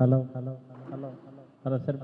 Hello hello hello hello sir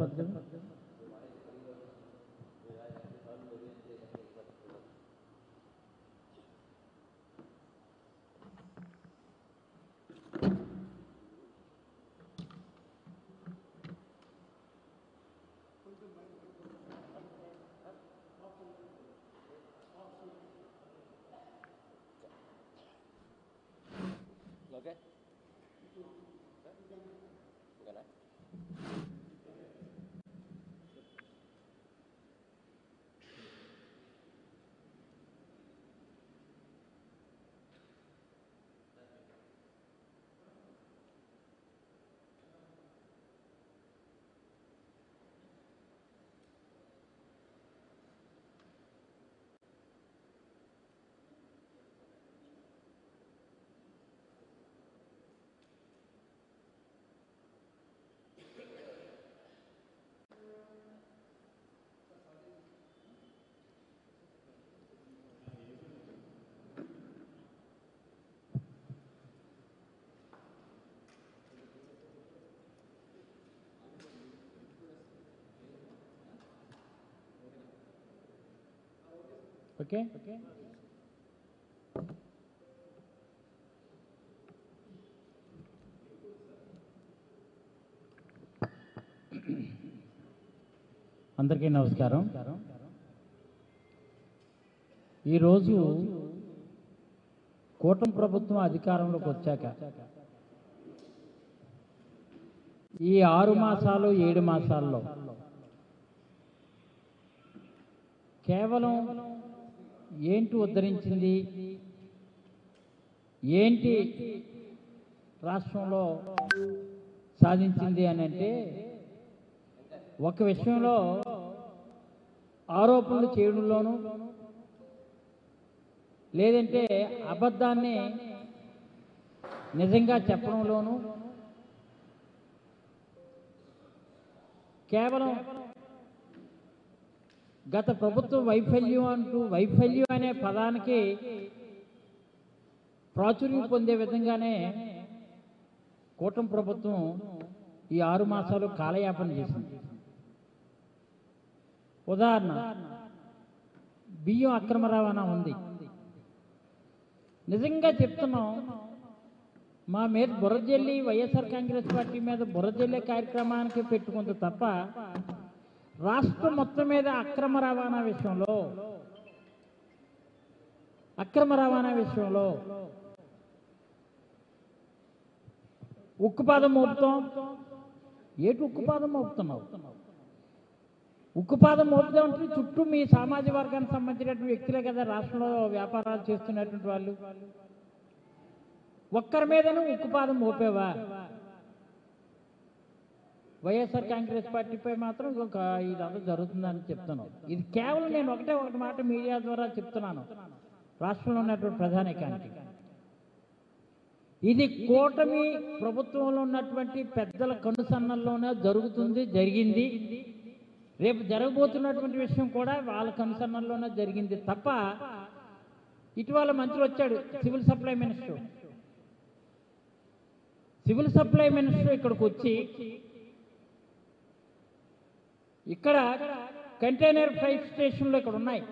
okay? Okay అందరికీ నమస్కారం. ఈరోజు కూటమి ప్రభుత్వం అధికారంలోకి వచ్చాక ఈ ఆరు మాసాలు ఏడు మాసాల్లో కేవలం ఏంటి ఉద్ధరించింది? ఏంటి రాష్ట్రంలో సాధించింది అని అంటే ఒక విషయంలో ఆరోపణలు చేయడంలోనూ లేదంటే అబద్ధాన్ని నిజంగా చెప్పడంలోనూ కేవలం గత ప్రభుత్వ వైఫల్యం అంటూ వైఫల్యం అనే పదానికి ప్రాచుర్యం పొందే విధంగానే కూటమి ప్రభుత్వం ఈ ఆరు మాసాలు కాలయాపన చేసింది. ఉదాహరణ బియ్యం అక్రమ రవాణా ఉంది. నిజంగా చెప్తున్నాం మా మీద బుర్రజల్లి వైఎస్ఆర్ కాంగ్రెస్ పార్టీ మీద బుర్రజల్లి కార్యక్రమానికి పెట్టుకుంది తప్ప రాష్ట్రం మొత్తం మీద అక్రమ రవాణా విషయంలో అక్రమ రవాణా విషయంలో ఉక్కుపాదం మోపుతాం. ఏటు ఉక్కుపాదం మోపుతున్నావు? ఉక్కుపాదం మోపుతామంటే చుట్టూ మీ సామాజిక వర్గానికి సంబంధించినటువంటి వ్యక్తులే కదా రాష్ట్రంలో వ్యాపారాలు చేస్తున్నటువంటి వాళ్ళు. ఒక్కరి మీదను ఉక్కుపాదం మోపేవా? వైఎస్ఆర్ కాంగ్రెస్ పార్టీపై మాత్రం ఒక ఇదంతా జరుగుతుందని చెప్తాను ఇది కేవలం నేను ఒకటే ఒకటి మాట మీడియా ద్వారా చెప్తున్నాను. రాష్ట్రంలో ఉన్నటువంటి ప్రధానికానికి ఇది కూటమి ప్రభుత్వంలో ఉన్నటువంటి పెద్దల కనుసన్నల్లోనే జరుగుతుంది జరిగింది. రేపు జరగబోతున్నటువంటి విషయం కూడా వాళ్ళ కనుసన్నల్లోనే జరిగింది తప్ప ఇటీవల మంత్రి వచ్చాడు civil supply minister. Civil supply minister ఇక్కడికి వచ్చి ఇక్కడ కంటైనర్ ఫ్రైట్ స్టేషన్లు ఇక్కడ ఉన్నాయి.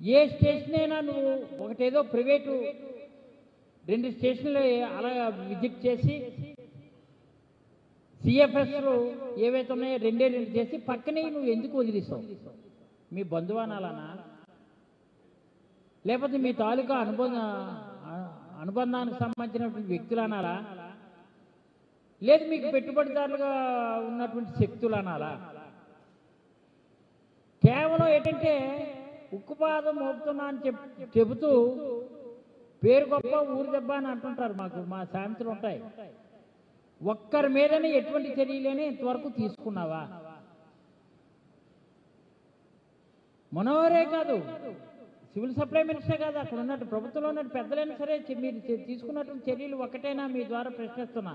ఏ స్టేషన్ అయినా నువ్వు ఒకటేదో ప్రైవేటు రెండు స్టేషన్లు అలా విజిట్ చేసి సిఎఫ్ఎస్లు ఏవైతే ఉన్నాయో రెండే రెండు చేసి పక్కనే నువ్వు ఎందుకు వదిలిస్తావు మీ బంధువానాలనా? లేకపోతే మీ తాలూకా అనుబంధ అనుబంధానికి సంబంధించినటువంటి వ్యక్తులు అనాలా లేదు మీకు పెట్టుబడిదారులుగా ఉన్నటువంటి శక్తులు అనాలా? కేవలం ఏంటంటే ఉక్కుపాదం మోపుతున్నా అని చెప్ చెబుతూ పేరు గొప్ప ఊరు దెబ్బ అని అంటుంటారు మాకు మా సామెతలు ఉంటాయి. ఒక్కరి మీదనే ఎటువంటి చర్యలేని ఇంతవరకు తీసుకున్నావా? మనోహరే కాదు సివిల్ సప్లై మినిస్టర్ కాదు అక్కడ ఉన్నట్టు ప్రభుత్వంలో ఉన్నట్టు పెద్దలైనా సరే మీరు తీసుకున్నటువంటి చర్యలు ఒకటైనా మీ ద్వారా ప్రశ్నిస్తున్నా?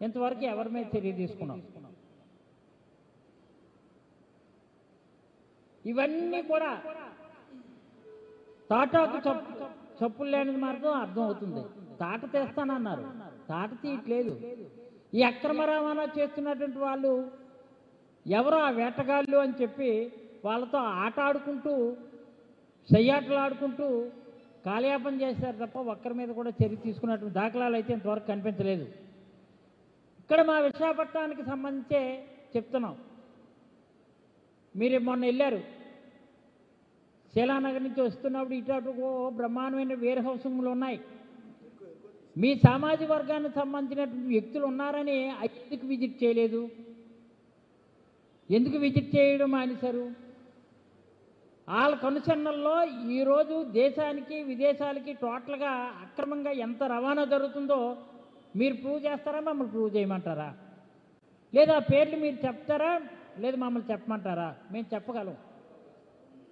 ఇంతవరకు ఎవరి మీద చర్య తీసుకున్నాం? ఇవన్నీ కూడా తాటాకు చప్పు చప్పులు మాత్రం అర్థం అవుతుంది. తాట తెస్తానన్నారు. తాట తీయట్లేదు. ఈ అక్రమ రవాణా చేస్తున్నటువంటి వాళ్ళు ఎవరు ఆ వేటగాళ్ళు అని చెప్పి వాళ్ళతో ఆట ఆడుకుంటూ సయ్యాటలు ఆడుకుంటూ కాలయాపన చేశారు తప్ప ఒక్కరి మీద కూడా చర్య తీసుకున్నటువంటి దాఖలాలు అయితే ఇంతవరకు కనిపించలేదు. ఇక్కడ మా విశాఖపట్నానికి సంబంధించే చెప్తున్నాం. మీరు మొన్న వెళ్ళారు. శీలానగర్ నుంచి వస్తున్నప్పుడు ఇటు అటు బ్రహ్మాండమైన వేర్ హౌసింగ్లు ఉన్నాయి. మీ సామాజిక వర్గానికి సంబంధించినటువంటి వ్యక్తులు ఉన్నారని ఎందుకు విజిట్ చేయలేదు? ఎందుకు విజిట్ చేయడం మానేశారు? వాళ్ళ కనుసన్నల్లో ఈరోజు దేశానికి విదేశాలకి టోటల్గా అక్రమంగా ఎంత రవాణా జరుగుతుందో మీరు ప్రూవ్ చేస్తారా? మమ్మల్ని ప్రూవ్ చేయమంటారా? లేదా ఆ పేర్లు మీరు చెప్తారా? లేదా మమ్మల్ని చెప్పమంటారా? మేము చెప్పగలం.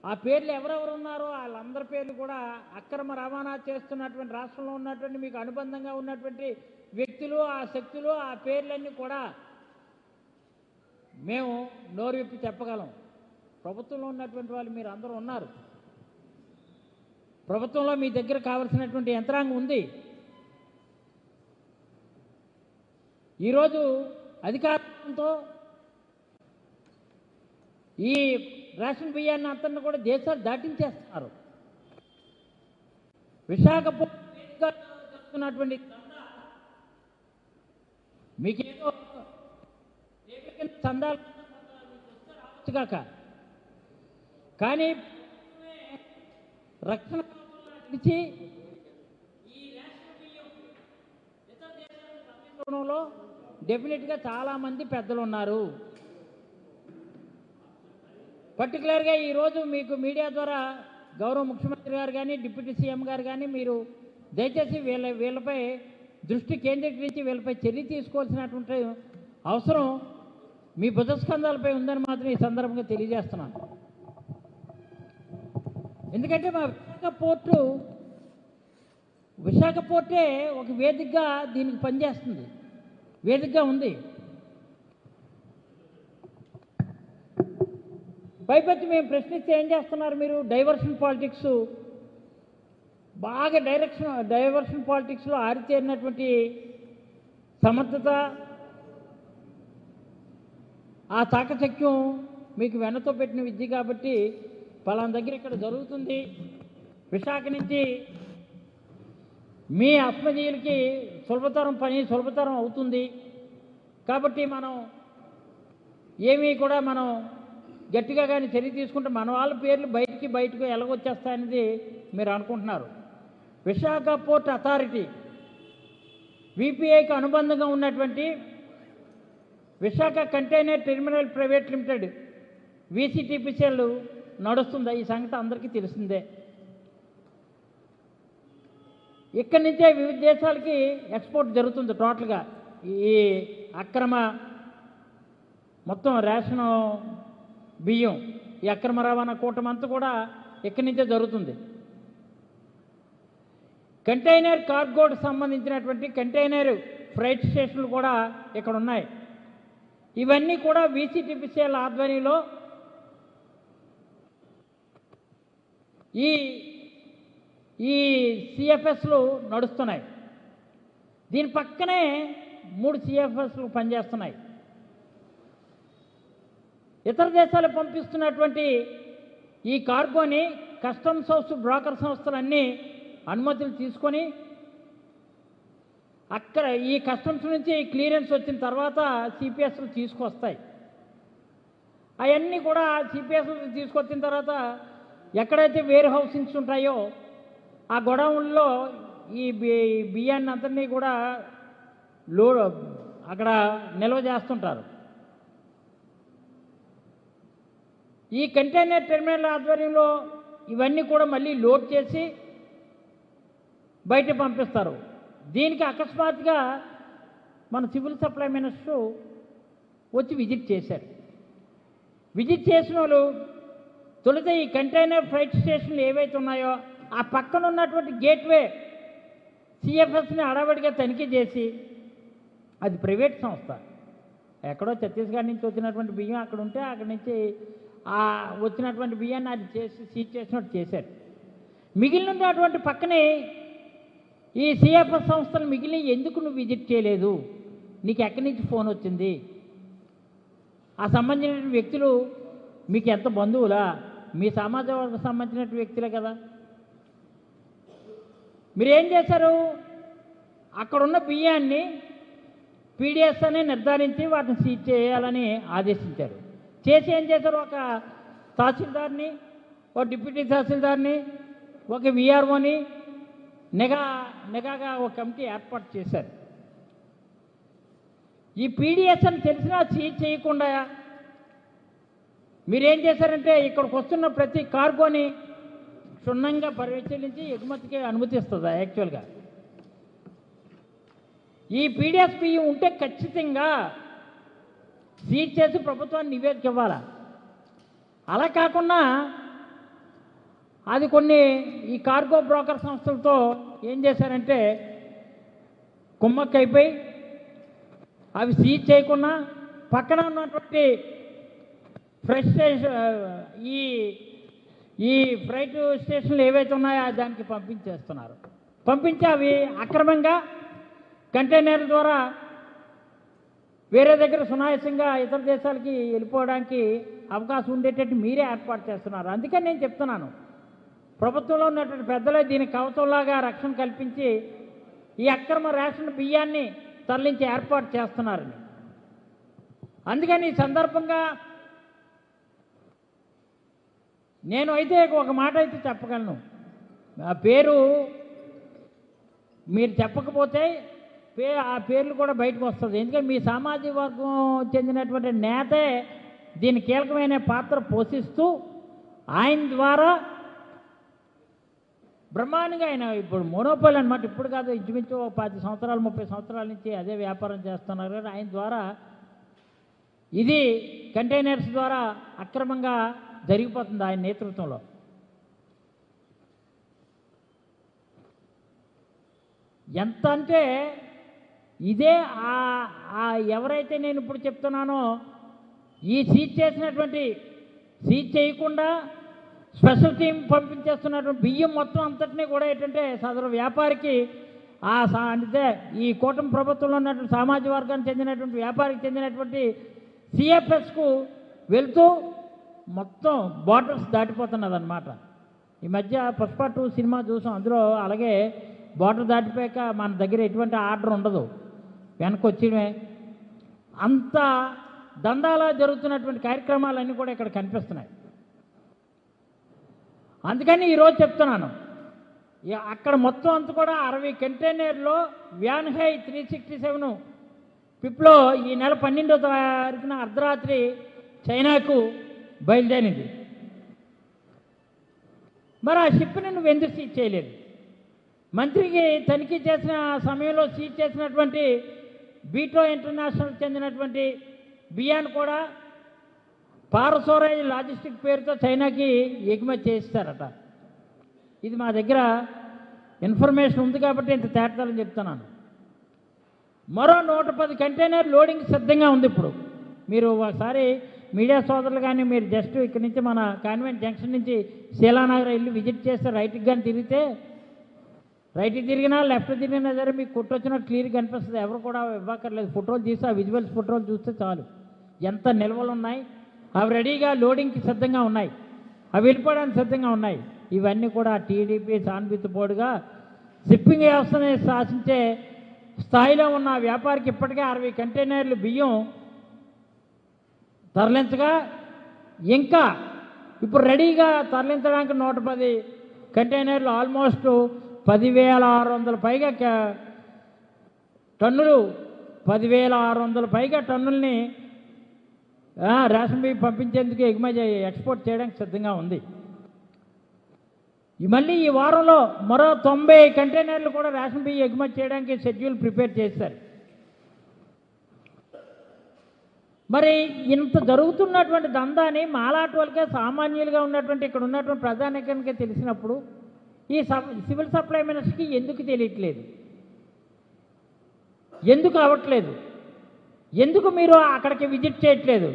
ఆ పేర్లు ఎవరెవరు ఉన్నారో వాళ్ళందరి పేర్లు కూడా అక్రమ రవాణా చేస్తున్నటువంటి రాష్ట్రంలో ఉన్నటువంటి మీకు అనుబంధంగా ఉన్నటువంటి వ్యక్తులు ఆ శక్తులు ఆ పేర్లన్నీ కూడా మేము నోరు విప్పి చెప్పగలం. ప్రభుత్వంలో ఉన్నటువంటి వాళ్ళు మీరు అందరూ ఉన్నారు. ప్రభుత్వంలో మీ దగ్గర కావలసినటువంటి యంత్రాంగం ఉంది. ఈరోజు అధికారంతో ఈ రేషన్ బియ్యాన్ని అంతా కూడా దేశాలు దాటించేస్తున్నారు. విశాఖపట్నటువంటి మీకేదో చందాలు కాక. కానీ రక్షణ ఇచ్చి ఈ రేషన్ బియ్యం ఇతర దేశాలకు డెఫినెట్గా చాలామంది పెద్దలు ఉన్నారు పర్టికులర్గా ఈరోజు మీకు మీడియా ద్వారా గౌరవ ముఖ్యమంత్రి గారు కానీ డిప్యూటీ సీఎం గారు కానీ మీరు దయచేసి వీళ్ళ వీళ్ళపై దృష్టి కేంద్రీకరించి వీళ్ళపై చర్య తీసుకోవాల్సినటువంటి అవసరం మీ బుధస్కంధాలపై ఉందని మాత్రం ఈ సందర్భంగా తెలియజేస్తున్నాను. ఎందుకంటే మా విశాఖ పోర్టు విశాఖ పోర్టే ఒక వేదికగా దీనికి పనిచేస్తుంది. వేదికగా ఉంది. భయపెట్టి మేము ప్రశ్నిస్తే ఏం చేస్తున్నారు మీరు? డైవర్షన్ పాలిటిక్స్ బాగా డైరెక్షన్ డైవర్షన్ పాలిటిక్స్లో ఆరితేరినటువంటి సమర్థత ఆ తాకచక్యం మీకు వెనతో పెట్టిన విద్య కాబట్టి పలానా దగ్గర ఇక్కడ జరుగుతుంది. విశాఖ నుంచి మీ ఆత్మజీయులకి సులభతరం పని సులభతరం అవుతుంది. కాబట్టి మనం ఏమీ కూడా మనం గట్టిగా కానీ చర్య తీసుకుంటే మన వాళ్ళ పేర్లు బయటికి బయటకు ఎలాగొచ్చేస్తాయనేది మీరు అనుకుంటున్నారు. విశాఖ పోర్ట్ అథారిటీ విపిఐకి అనుబంధంగా ఉన్నటువంటి Visakha container terminal private limited VCTPCL నడుస్తుంది? ఈ సంగతి అందరికీ తెలిసిందే. ఇక్కడి నుంచే వివిధ దేశాలకి ఎక్స్పోర్ట్ జరుగుతుంది టోటల్గా. ఈ అక్రమ మొత్తం రేషన్ బియ్యం ఈ అక్రమ రవాణా కూటమి అంతా కూడా ఇక్కడి నుంచే జరుగుతుంది. కంటైనర్ కార్గోడ్ సంబంధించినటువంటి కంటైనర్ ఫ్రైట్ స్టేషన్లు కూడా ఇక్కడ ఉన్నాయి. ఇవన్నీ కూడా వీసీటీపీసీఎల్ ఆధ్వర్యంలో ఈ ఈ సిఎఫ్ఎస్లు నడుస్తున్నాయి. దీని పక్కనే మూడు సిఎఫ్ఎస్లు పనిచేస్తున్నాయి. ఇతర దేశాలకు పంపిస్తున్నటువంటి ఈ కార్గోని కస్టమ్స్ హౌస్ బ్రోకర్ సంస్థలన్నీ అనుమతులు తీసుకొని అక్కడ ఈ కస్టమ్స్ నుంచి క్లియరెన్స్ వచ్చిన తర్వాత సిపిఎస్లు తీసుకొస్తాయి. అవన్నీ కూడా సిపిఎస్లు తీసుకొచ్చిన తర్వాత ఎక్కడైతే వేర్ హౌసింగ్స్ ఉంటాయో ఆ గొడవల్లో ఈ బియ్యాన్ని అందరినీ కూడా లో అక్కడ నిల్వ చేస్తుంటారు. ఈ కంటైనర్ టెర్మినల్ ఆధ్వర్యంలో ఇవన్నీ కూడా మళ్ళీ లోడ్ చేసి బయట పంపిస్తారు. దీనికి అకస్మాత్తుగా మన సివిల్ సప్లై మినిస్టర్ వచ్చి విజిట్ చేశారు. విజిట్ చేసిన వాళ్ళు తొలుత ఈ కంటైనర్ ఫ్లైట్ స్టేషన్లు ఏవైతే ఉన్నాయో ఆ పక్కన ఉన్నటువంటి గేట్వే సిఎఫ్ఎస్ని అడవడిగా తనిఖీ చేసి అది ప్రైవేట్ సంస్థ. ఎక్కడో ఛత్తీస్గఢ్ నుంచి వచ్చినటువంటి బియ్యం అక్కడ ఉంటే అక్కడి నుంచి ఆ వచ్చినటువంటి బియ్యాన్ని అది చేసి సీజ్ చేసినట్టు చేశారు. మిగిలినటువంటి పక్కనే ఈ సిఎఫ్ఎస్ సంస్థలు మిగిలిన ఎందుకు నువ్వు విజిట్ చేయలేదు? నీకు ఎక్కడి నుంచి ఫోన్ వచ్చింది? ఆ సంబంధించిన వ్యక్తులు మీకు ఎంత బంధువులా? మీ సమాజ వర్గం సంబంధించిన వ్యక్తులే కదా. మీరేం చేశారు? అక్కడున్న బియ్యాన్ని పీడిఎస్ అని నిర్ధారించి వాటిని సీజ్ చేయాలని ఆదేశించారు. చేసి ఏం చేశారు? ఒక తహసీల్దార్ని ఒక డిప్యూటీ తహసీల్దార్ని ఒక విఆర్ఓని నిఘా నిఘాగా ఒక కమిటీ ఏర్పాటు చేశారు. ఈ పీడిఎస్ అని తెలిసినా సీజ్ చేయకుండా మీరేం చేశారంటే ఇక్కడికి వస్తున్న ప్రతి కార్గోని క్షుణ్ణంగా పరిశీలించి ఎగుమతికి అనుమతిస్తుంది యాక్చువల్గా ఈ పీడిఎస్ ఉంటే ఖచ్చితంగా సీజ్ చేసి ప్రభుత్వాన్ని నివేదిక ఇవ్వాలా? అలా కాకుండా అది కొన్ని ఈ కార్గో బ్రోకర్ సంస్థలతో ఏం చేశారంటే కుమ్మక్కైపోయి అవి సీజ్ చేయకుండా పక్కన ఉన్నటువంటి ఫ్రెష్ ఈ ఈ ఫ్రైట్ స్టేషన్లు ఏవైతే ఉన్నాయో దానికి పంపించేస్తున్నారు. పంపించి అవి అక్రమంగా కంటైనర్ల ద్వారా వేరే దగ్గర సునాయాసంగా ఇతర దేశాలకి వెళ్ళిపోవడానికి అవకాశం ఉండేటట్టు మీరే ఏర్పాటు చేస్తున్నారు. అందుకని నేను చెప్తున్నాను. ప్రభుత్వంలో ఉన్నటువంటి పెద్దలే దీని కవచంలాగా రక్షణ కల్పించి ఈ అక్రమ రేషన్ బియ్యాన్ని తరలించి ఏర్పాటు చేస్తున్నారని. అందుకని ఈ సందర్భంగా నేను అయితే ఒక మాట అయితే చెప్పగలను. ఆ పేరు మీరు చెప్పకపోతే పే ఆ పేర్లు కూడా బయటకు వస్తుంది. ఎందుకంటే మీ సామాజిక వర్గం చెందినటువంటి నేతే దీని కీలకమైన పాత్ర పోషిస్తూ ఆయన ద్వారా బ్రహ్మాండంగా ఆయన ఇప్పుడు మోనోపోల్ అనమాట ఇప్పుడు కాదు ఇంచుమించు ఒక పది సంవత్సరాలు ముప్పై సంవత్సరాల నుంచి అదే వ్యాపారం చేస్తున్నారు. కానీ ఆయన ద్వారా ఇది కంటైనర్స్ ద్వారా అక్రమంగా జరిగిపోతుంది ఆయన నేతృత్వంలో. ఎంత అంటే ఇదే ఆ ఎవరైతే నేను ఇప్పుడు చెప్తున్నానో ఈ సీజ్ చేసినటువంటి సీజ్ చేయకుండా స్పెషల్ టీం పంపించేస్తున్నటువంటి బియ్యం మొత్తం అంతటినీ కూడా ఏంటంటే సదరు వ్యాపారికి ఆ సా అంటే ఈ కూటమి ప్రభుత్వంలో ఉన్నటువంటి సామాజిక వర్గానికి చెందినటువంటి వ్యాపారికి చెందినటువంటి సిఎఫ్ఎస్కు వెళ్తూ మొత్తం బార్డర్స్ దాటిపోతున్నది అనమాట ఈ మధ్య పుష్ప టూ సినిమా చూసాం. అందులో అలాగే బార్డర్ దాటిపోయాక మన దగ్గర ఎటువంటి ఆర్డర్ ఉండదు. వెనక్కి వచ్చేయడమే అంత దందాలా జరుగుతున్నటువంటి కార్యక్రమాలన్నీ కూడా ఇక్కడ కనిపిస్తున్నాయి. అందుకని ఈరోజు చెప్తున్నాను. అక్కడ మొత్తం అంతా కూడా అరవై కంటైనర్లో van high three sixty seven. పిప్లో ఈ నెల పన్నెండో తారీఖున అర్ధరాత్రి చైనాకు బయలుదేరింది. మరి ఆ షిప్ని నువ్వు ఎందుకు సీజ్ చేయలేదు? మంత్రికి తనిఖీ చేసిన సమయంలో సీజ్ చేసినటువంటి బీటో ఇంటర్నేషనల్ చెందినటువంటి బియ్యాన్ని కూడా పారసోరాయి లాజిస్టిక్ పేరుతో చైనాకి ఎగుమతి చేయిస్తారట ఇది మా దగ్గర ఇన్ఫర్మేషన్ ఉంది కాబట్టి ఇంత తేటతలని చెప్తున్నాను. మరో నూట పది కంటైనర్ లోడింగ్ సిద్ధంగా ఉంది ఇప్పుడు. మీరు ఒకసారి మీడియా సోదరులు కానీ మీరు జస్ట్ ఇక్కడి నుంచి మన కాన్వెంట్ జంక్షన్ నుంచి శీలానగర్ వెళ్ళి విజిట్ చేస్తే రైట్కి కానీ తిరిగితే రైట్కి తిరిగినా లెఫ్ట్ తిరిగినా సరే మీకు కొట్టొచ్చినా క్లియర్గా కనిపిస్తుంది. ఎవరు కూడా ఇవ్వక్కర్లేదు. ఫోటోలు తీసి ఆ విజువల్స్ ఫోటోలు చూస్తే చాలు. ఎంత నిల్వలు ఉన్నాయి. అవి రెడీగా లోడింగ్కి సిద్ధంగా ఉన్నాయి. అవి వెళ్ళిపోవడానికి సిద్ధంగా ఉన్నాయి. ఇవన్నీ కూడా టీడీపీ సానుభూతి బోర్డుగా షిప్పింగ్ వ్యవస్థని శాసించే స్థాయిలో ఉన్న వ్యాపారికి ఇప్పటికే అరవై కంటైనర్లు బియ్యం తరలించగా ఇంకా ఇప్పుడు రెడీగా తరలించడానికి నూట పది కంటైనర్లు ఆల్మోస్ట్ పదివేల ఆరు వందల పైగా క- టన్నులు పదివేల ఆరు వందల పైగా టన్నుల్ని రేషన్ బియ్యం పంపించేందుకు ఎగుమతి ఎక్స్పోర్ట్ చేయడానికి సిద్ధంగా ఉంది. మళ్ళీ ఈ వారంలో మరో తొంభై కంటైనర్లు కూడా రేషన్ బియ్యం ఎగుమతి చేయడానికి షెడ్యూల్ ప్రిపేర్ చేశారు. మరి ఇంత జరుగుతున్నటువంటి దందాని మాలాటి వాళ్ళకే సామాన్యులుగా ఉన్నటువంటి ఇక్కడ ఉన్నటువంటి ప్రజానికానికే తెలిసినప్పుడు ఈ సబ్- సివిల్ సప్లై మినిస్టర్కి ఎందుకు తెలియట్లేదు? ఎందుకు అవ్వట్లేదు ఎందుకు మీరు అక్కడికి విజిట్ చేయట్లేదు?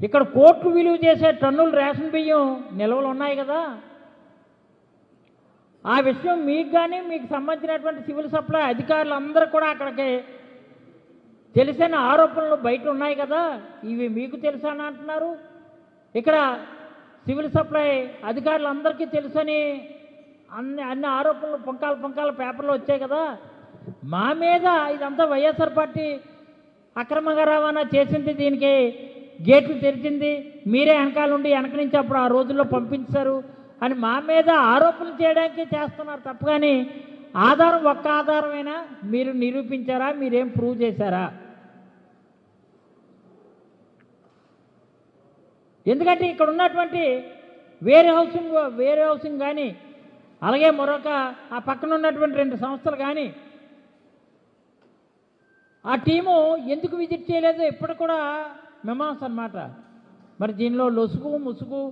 ఇక్కడ కోట్లు విలువ చేసే టన్నులు రేషన్ బియ్యం నిల్వలు ఉన్నాయి కదా. ఆ విషయం మీకు కానీ మీకు సంబంధించినటువంటి సివిల్ సప్లై అధికారులు అందరూ కూడా అక్కడికి తెలిసిన ఆరోపణలు బయట ఉన్నాయి కదా ఇవి మీకు తెలుసా అని అంటున్నారు. ఇక్కడ సివిల్ సప్లై అధికారులందరికీ తెలుసని అన్ని అన్ని ఆరోపణలు పొంకాల పొంకాల పేపర్లు వచ్చాయి కదా. మా మీద ఇదంతా వైఎస్ఆర్ పార్టీ అక్రమంగా రవాణా చేసింది దీనికి గేట్లు తెరిచింది మీరే వెనకాల ఉండి వెనక నుంచి అప్పుడు ఆ రోజుల్లో పంపించారు అని మా మీద ఆరోపణలు చేయడానికి చేస్తున్నారు తప్ప కానీ ఆధారం ఒక్క ఆధారమైనా మీరు నిరూపించారా మీరేం ప్రూవ్ చేశారా? ఎందుకంటే ఇక్కడ ఉన్నటువంటి వేరే హౌసింగ్ వేరే హౌసింగ్ కానీ అలాగే మరొక ఆ పక్కన ఉన్నటువంటి రెండు సంస్థలు కానీ ఆ టీము ఎందుకు విజిట్ చేయలేదో ఇప్పుడు కూడా మెమాన్స్ అన్నమాట. మరి దీనిలో లొసుగు ముసుగు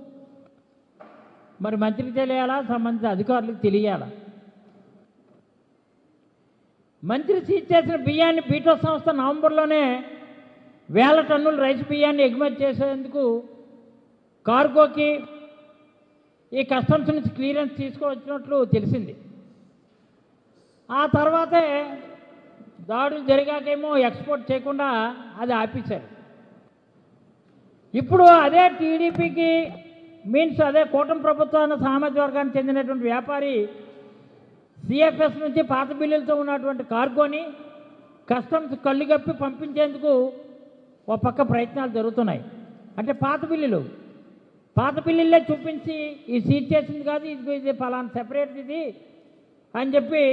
మరి మంత్రికి తెలియాలా సంబంధిత అధికారులకు తెలియాలా? మంత్రి సీజ్ చేసిన బియ్యాన్ని బీటో సంస్థ నవంబర్లోనే వేల టన్నుల రైస్ బియ్యాన్ని ఎగుమతి చేసేందుకు కార్గోకి ఈ కస్టమ్స్ నుంచి క్లియరెన్స్ తీసుకొచ్చినట్లు తెలిసింది. ఆ తర్వాతే దాడులు జరిగాకేమో ఎక్స్పోర్ట్ చేయకుండా అది ఆపేశారు. ఇప్పుడు అదే టీడీపీకి మీన్స్ అదే కూటమి ప్రభుత్వాన్ని సామాజిక వర్గానికి చెందినటువంటి వ్యాపారి సిఎఫ్ఎస్ నుంచి పాత బిల్లులతో ఉన్నటువంటి కార్గోని కస్టమ్స్ కళ్ళు కప్పి పంపించేందుకు ఒక పక్క ప్రయత్నాలు జరుగుతున్నాయి. అంటే పాత బిల్లులు పాత బిల్లులే చూపించి ఈ సీట్ చేసింది కాదు ఇది ఇది ఫలానా సెపరేట్ ఇది అని చెప్పి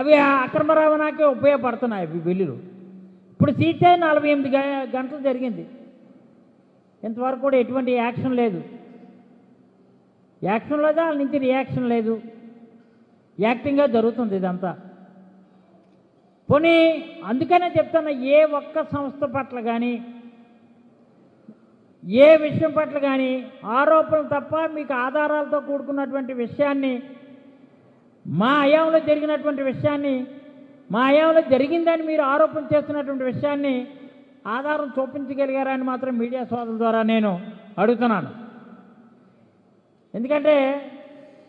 అవి అక్రమ రవాణాకి ఉపయోగపడుతున్నాయి అవి బిల్లులు ఇప్పుడు సీట్ నలభై ఎనిమిది గంటలు జరిగింది. ఇంతవరకు కూడా ఎటువంటి యాక్షన్ లేదు. యాక్షన్ లేదా వాళ్ళ నుంచి రియాక్షన్ లేదు. యాక్టింగ్గా జరుగుతుంది ఇదంతా. పోనీ అందుకనే చెప్తాను ఏ ఒక్క సంస్థ పట్ల కానీ ఏ విషయం పట్ల కానీ ఆరోపణలు తప్ప మీకు ఆధారాలతో కూడుకున్నటువంటి విషయాన్ని మా హయాంలో జరిగినటువంటి విషయాన్ని మా హయాంలో జరిగిందని మీరు ఆరోపణ చేస్తున్నటువంటి విషయాన్ని ఆధారం చూపించగలిగారని మాత్రం మీడియా సోదరుల ద్వారా నేను అడుగుతున్నాను. ఎందుకంటే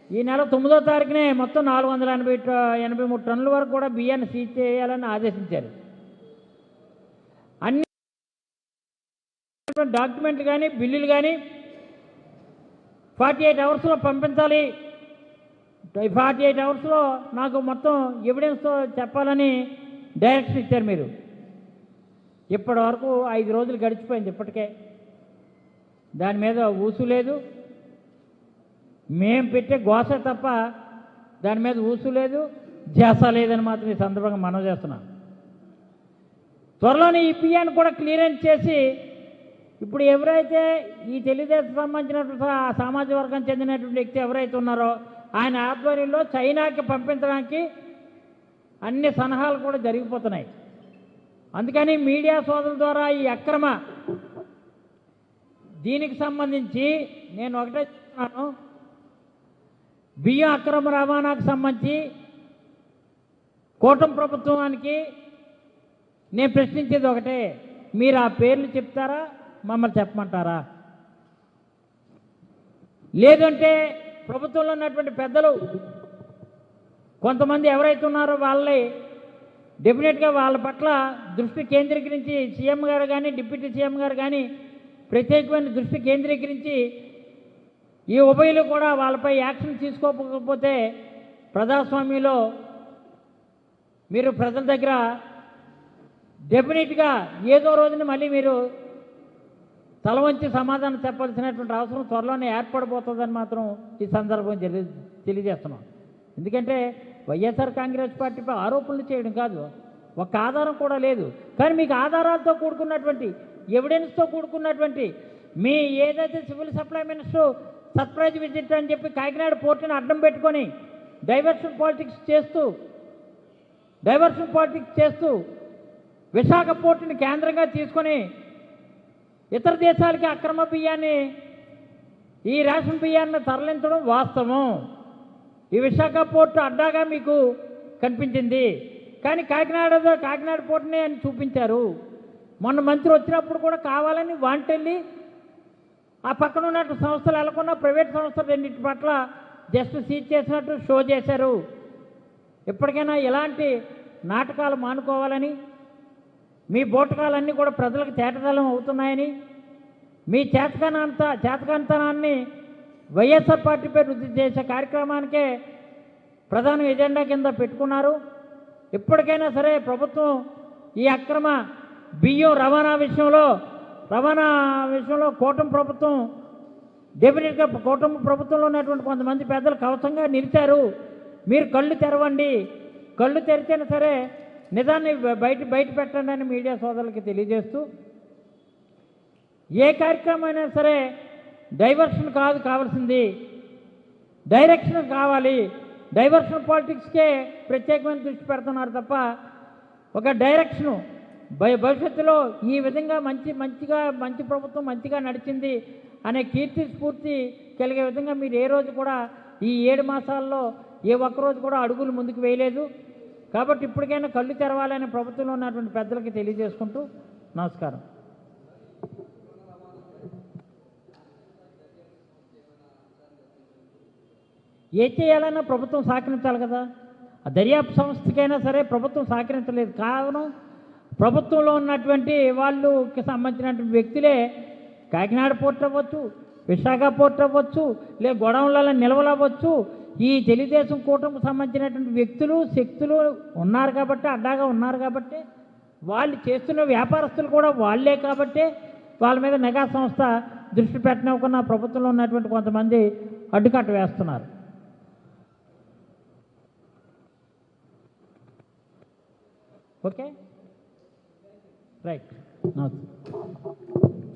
ఈ నెల తొమ్మిదో తారీఖునే మొత్తం నాలుగు వందల ఎనభై ఎనభై మూడు టన్నుల వరకు కూడా బియ్యాన్ని సీజ్ చేయాలని ఆదేశించారు. అన్ని డాక్యుమెంట్లు కానీ బిల్లులు కానీ ఫార్టీ ఎయిట్ అవర్స్లో పంపించాలి. ఫార్టీ ఎయిట్ అవర్స్లో నాకు మొత్తం ఎవిడెన్స్తో చెప్పాలని డైరెక్షన్ ఇచ్చారు మీరు. ఇప్పటి వరకు ఐదు రోజులు గడిచిపోయింది ఇప్పటికే. దాని మీద ఊసు లేదు. మేం పెట్టే గోస తప్ప దాని మీద ఊసు లేదు. చేస లేదని మాత్రం ఈ సందర్భంగా మనం చేస్తున్నాం త్వరలోనే ఈ పిఎన్ కూడా క్లియరెన్స్ చేసి ఇప్పుడు ఎవరైతే ఈ తెలుగుదేశం సంబంధించినటువంటి సామాజిక వర్గం చెందినటువంటి వ్యక్తి ఎవరైతే ఉన్నారో ఆయన ఆధ్వర్యంలో చైనాకి పంపించడానికి అన్ని సలహాలు కూడా జరిగిపోతున్నాయి. అందుకని మీడియా సోదరుల ద్వారా ఈ అక్రమ దీనికి సంబంధించి నేను ఒకటే చెప్తున్నాను. బియ్యం అక్రమ రవాణాకు సంబంధించి కూటమి ప్రభుత్వానికి నేను ప్రశ్నించేది ఒకటే. మీరు ఆ పేర్లు చెప్తారా? మమ్మల్ని చెప్పమంటారా? లేదంటే ప్రభుత్వంలో ఉన్నటువంటి పెద్దలు కొంతమంది ఎవరైతే ఉన్నారో వాళ్ళని డెఫినెట్గా వాళ్ళ పట్ల దృష్టి కేంద్రీకరించి సీఎం గారు కానీ డిప్యూటీ సీఎం గారు కానీ ప్రత్యేకమైన దృష్టి కేంద్రీకరించి ఈ ఉభయలు కూడా వాళ్ళపై యాక్షన్ తీసుకోకపోతే ప్రజాస్వామ్యంలో మీరు ప్రజల దగ్గర డెఫినెట్గా ఏదో రోజున మళ్ళీ మీరు తల వంచి సమాధానం చెప్పాల్సినటువంటి అవసరం త్వరలోనే ఏర్పడబోతుందని మాత్రం ఈ సందర్భం తెలి తెలియజేస్తున్నాం. ఎందుకంటే వైఎస్ఆర్ కాంగ్రెస్ పార్టీపై ఆరోపణలు చేయడం కాదు ఒక ఆధారం కూడా లేదు. కానీ మీకు ఆధారాలతో కూడుకున్నటువంటి ఎవిడెన్స్తో కూడుకున్నటువంటి మీ ఏదైతే civil supply minister surprise visit అని చెప్పి కాకినాడ పోర్టుని అడ్డం పెట్టుకొని డైవర్షన్ పాలిటిక్స్ చేస్తూ డైవర్షన్ పాలిటిక్స్ చేస్తూ విశాఖ పోర్టుని కేంద్రంగా తీసుకొని ఇతర దేశాలకి అక్రమ బియ్యాన్ని ఈ రేషన్ బియ్యాన్ని తరలించడం వాస్తవం. ఈ విశాఖ పోర్టు అడ్డాగా మీకు కనిపించింది. కానీ కాకినాడ కాకినాడ పోర్టుని అని చూపించారు. మొన్న మంత్రి వచ్చినప్పుడు కూడా కావాలని వాంటెళ్ళి ఆ పక్కన ఉన్నట్టు సంస్థలు వెళ్ళకుండా ప్రైవేట్ సంస్థలు రెండింటి పట్ల జస్ట్ సీజ్ చేసినట్టు షో చేశారు. ఎప్పటికైనా ఇలాంటి నాటకాలు మానుకోవాలని మీ బోటకాలన్నీ కూడా ప్రజలకు తేటతలం అవుతున్నాయని మీ చేతకానంత చేతకంతనాన్ని వైఎస్ఆర్ పార్టీపై వృద్ధి చేసే కార్యక్రమానికే ప్రధాన ఎజెండా కింద పెట్టుకున్నారు. ఇప్పటికైనా సరే ప్రభుత్వం ఈ అక్రమ బియ్యం రవాణా విషయంలో రవాణా విషయంలో కూటమి ప్రభుత్వం డెఫినెట్గా కూటమి ప్రభుత్వంలో ఉన్నటువంటి కొంతమంది పెద్దలు కవచంగా నిలిచారు. మీరు కళ్ళు తెరవండి. కళ్ళు తెరిచినా సరే నిజాన్ని బయట బయట పెట్టండి అని మీడియా సోదరులకి తెలియజేస్తూ ఏ కార్యక్రమం అయినా సరే డైవర్షన్ కాదు కావాల్సింది. డైరెక్షన్ కావాలి. డైవర్షన్ పాలిటిక్స్కే ప్రత్యేకమైన దృష్టి పెడుతున్నారు తప్ప ఒక డైరెక్షను భవిష్యత్తులో ఈ విధంగా మంచి మంచిగా మంచి ప్రభుత్వం మంచిగా నడిచింది అనే కీర్తి స్ఫూర్తి కలిగే విధంగా మీరు ఏ రోజు కూడా ఈ ఏడు మాసాల్లో ఏ ఒక్కరోజు కూడా అడుగులు ముందుకు వేయలేదు. కాబట్టి ఇప్పటికైనా కళ్ళు తెరవాలని ప్రభుత్వంలో ఉన్నటువంటి పెద్దలకి తెలియజేసుకుంటూ నమస్కారం. ఏ చేయాలన్నా ప్రభుత్వం సహకరించాలి కదా. ఆ దర్యాప్తు సంస్థకైనా సరే ప్రభుత్వం సహకరించలేదు. కారణం ప్రభుత్వంలో ఉన్నటువంటి వాళ్ళకి సంబంధించినటువంటి వ్యక్తులే కాకినాడ పోర్ట్ అవ్వచ్చు విశాఖ పోర్ట్ అవ్వచ్చు లేదా గొడవలలో నిల్వలు అవ్వచ్చు ఈ తెలుగుదేశం కూటమికి సంబంధించినటువంటి వ్యక్తులు శక్తులు ఉన్నారు కాబట్టి అడ్డాగా ఉన్నారు కాబట్టి వాళ్ళు చేస్తున్న వ్యాపారస్తులు కూడా వాళ్ళే కాబట్టి వాళ్ళ మీద నిఘా సంస్థ దృష్టి పెట్టనివ్వకుండా ప్రభుత్వంలో ఉన్నటువంటి కొంతమంది అడ్డుకట్ట వేస్తున్నారు. ఓకే? రైట్. నమస్తే.